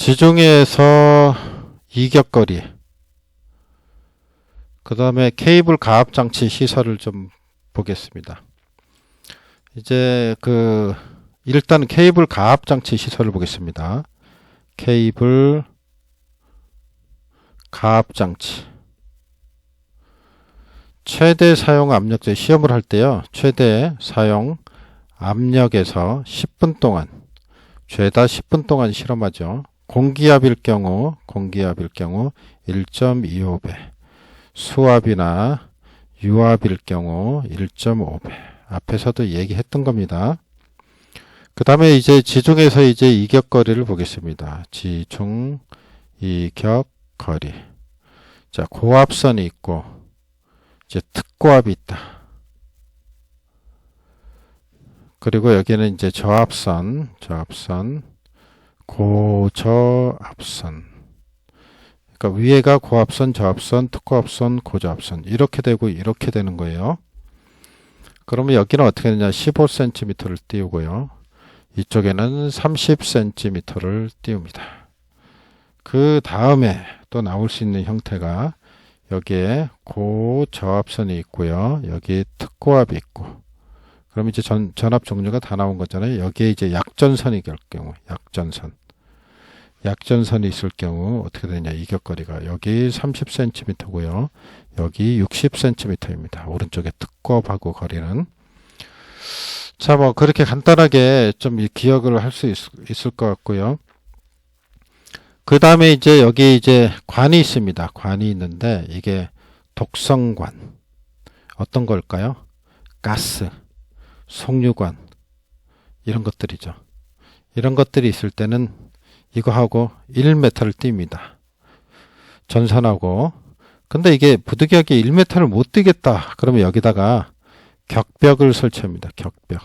지중해에서 이격거리 그 다음에 케이블 가압 장치 시설을 좀 보겠습니다. 이제 그 일단 케이블 가압 장치 시설을 보겠습니다. 케이블 가압 장치 최대 사용 압력제 시험을 할 때요. 최대 사용 압력에서 10분 동안 죄다 10분 동안 실험하죠. 공기압일 경우 공기압일 경우 1.25배 수압이나 유압일 경우 1.5배 앞에서도 얘기했던 겁니다. 그 다음에 이제 지중에서 이제 이격거리를 보겠습니다. 지중 이격거리 자 고압선이 있고 이제 특고압이 있다. 그리고 여기는 이제 저압선, 저압선, 고저압선. 그러니까 위에가 고압선, 저압선, 특고압선, 고저압선 이렇게 되고 이렇게 되는 거예요. 그러면 여기는 어떻게 되냐? 15cm를 띄우고요. 이쪽에는 30cm를 띄웁니다. 그 다음에 또 나올 수 있는 형태가 여기에 고저압선이 있고요. 여기 특고압이 있고. 그럼 이제 전, 전압 종류가 다 나온 거잖아요. 여기에 이제 약전선이 될 경우, 약전선. 약전선이 있을 경우 어떻게 되냐. 이 격거리가 여기 30cm고요. 여기 60cm입니다. 오른쪽에 특고압하고 거리는. 자, 뭐 그렇게 간단하게 좀이 기억을 할 수 있을 것 같고요. 그 다음에 이제 여기 이제 관이 있습니다. 관이 있는데 이게 독성관. 어떤 걸까요? 가스, 송유관, 이런 것들이죠. 이런 것들이 있을 때는 이거하고 1m를 띱니다. 전선하고. 근데 이게 부득이하게 1m를 못 띄겠다. 그러면 여기다가 격벽을 설치합니다. 격벽.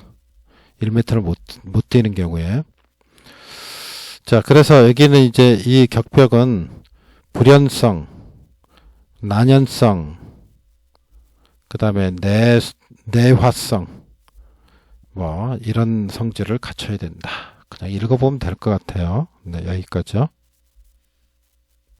1m를 못, 못 띄는 경우에. 자, 그래서 여기는 이제 이 격벽은 불연성, 난연성, 그 다음에 내, 내화성, 뭐, 이런 성질을 갖춰야 된다. 그냥 읽어보면 될 것 같아요. 네, 여기까지요.